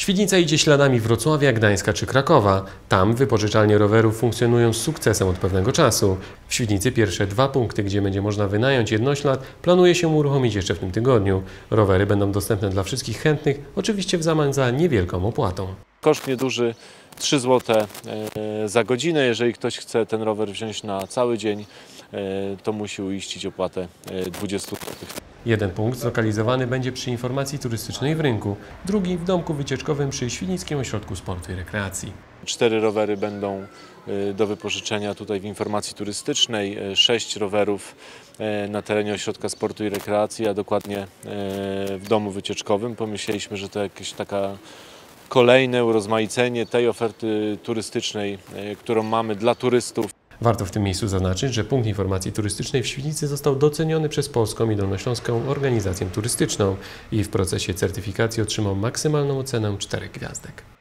Świdnica idzie śladami Wrocławia, Gdańska czy Krakowa. Tam wypożyczalnie rowerów funkcjonują z sukcesem od pewnego czasu. W Świdnicy pierwsze dwa punkty, gdzie będzie można wynająć jednoślad, planuje się uruchomić jeszcze w tym tygodniu. Rowery będą dostępne dla wszystkich chętnych, oczywiście w zamian za niewielką opłatą. Koszt nieduży 3 zł e, za godzinę. Jeżeli ktoś chce ten rower wziąć na cały dzień, e, to musi uiścić opłatę e, 20 zł. Jeden punkt zlokalizowany będzie przy informacji turystycznej w rynku, drugi w domku wycieczkowym przy Świdnickim Ośrodku Sportu i Rekreacji. Cztery rowery będą e, do wypożyczenia tutaj w informacji turystycznej, e, sześć rowerów e, na terenie Ośrodka Sportu i Rekreacji, a dokładnie w domu wycieczkowym. Pomyśleliśmy, że to jakieś taka kolejne urozmaicenie tej oferty turystycznej, którą mamy dla turystów. Warto w tym miejscu zaznaczyć, że punkt informacji turystycznej w Świdnicy został doceniony przez Polską i Dolnośląską Organizację Turystyczną i w procesie certyfikacji otrzymał maksymalną ocenę 4 gwiazdek.